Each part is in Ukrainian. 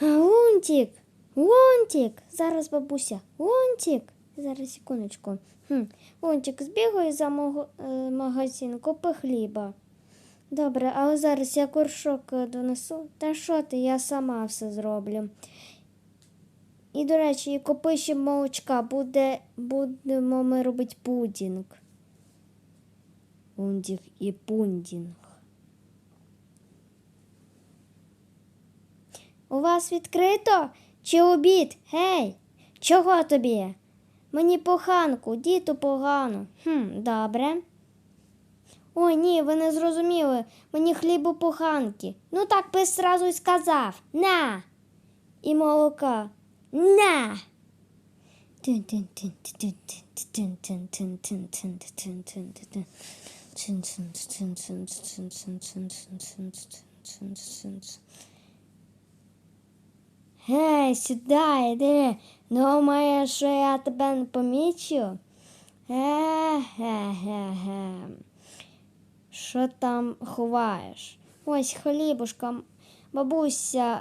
Лунтик, Лунтик, зараз бабуся, Лунтик. Зараз секундочку. Хм. Лунтик, збігай за мого, е, магазин, купи хліба. Добре, але зараз я горшок е, донесу. Та що ти, я сама все зроблю. І, до речі, і купи ще молочка, буде, будемо ми робити пудінг. Лунтик і пундінг. У вас відкрито чи обід? Гей, чого тобі? Мені поханку, діту погано. Хм, добре. Ой, ні, ви не зрозуміли. Мені хлібу поханки. Ну так би зразу й сказав. На. І молока. На. Гей, сюди, йди. Думаєш, що я тебе не помічу? Ге-ге-ге-ге. Що там ховаєш? Ось хлібушка. Бабуся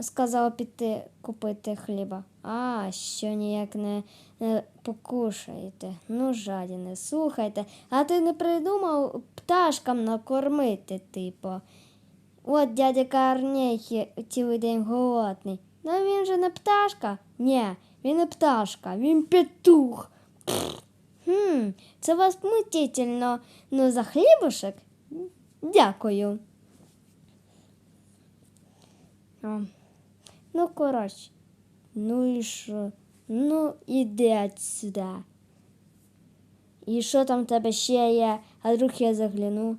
сказала піти купити хліба. А, що ніяк не, не покушаєте. Ну, жадіне, слухайте, а ти не придумав пташкам накормити, типу. От дядя Корней цілий день голодний. Ну він же не пташка. Ні, він не пташка, він петух. Хм, це вас мутительно. Ну, за хлібушек? Дякую. О, ну, коротше. Ну і що? Ну, іди сюди. І що там в тебе ще є? А вдруг я загляну.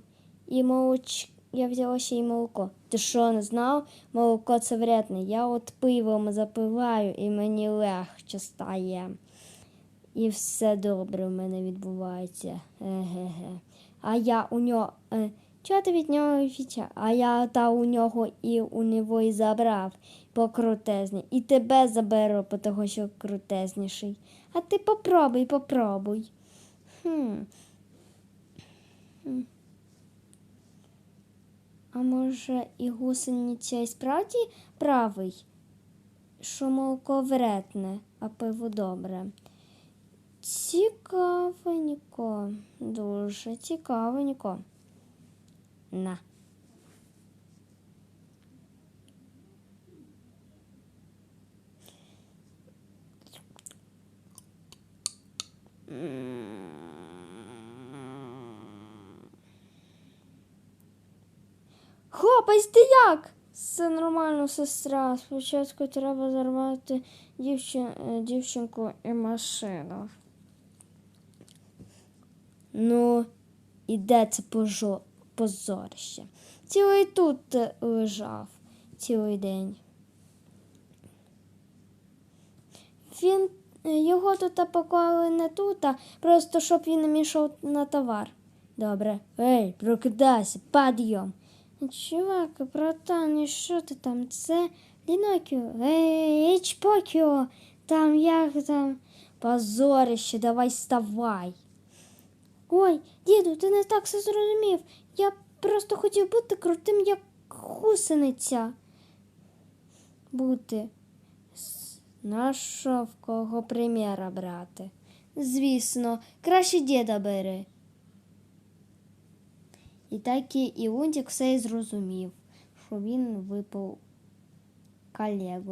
І молоч... Я взяла ще й молоко. Ти що, не знав? Молоко це вредне. Я от пивом запиваю і мені легше стає. І все добре в мене відбувається. Еге-ге. А я у нього. Е, чого ти від нього віча? А я та у нього і у нього і забрав по крутезні. І тебе заберу, по того, що крутезніший. А ти попробуй, попробуй. Хм. А може і гусениця і справді правий, що молоко вредне, а пиво добре. Цікавенько, дуже цікавенько. На. Хлопець, ти як? Все нормально, сестра. Спочатку треба зарвати дівчин... е, дівчинку і машину. Ну, і де це пожо... позорище? Цілий тут е, лежав цілий день. Він його тут поклали не тут, а просто щоб він не мішав на товар. Добре. Ей, прокидайся, підйом. Чувак, братан, і що ти там? Це Лінокіо. Ей, Ічпокіо. Там як там позорище, давай вставай. Ой, діду, ти не так все зрозумів. Я просто хотів бути крутим, як гусениця. Бути. С- Нащо в кого приміра брати? Звісно, краще діда бери. І так і Лунтик все зрозумів, що він випав колегу.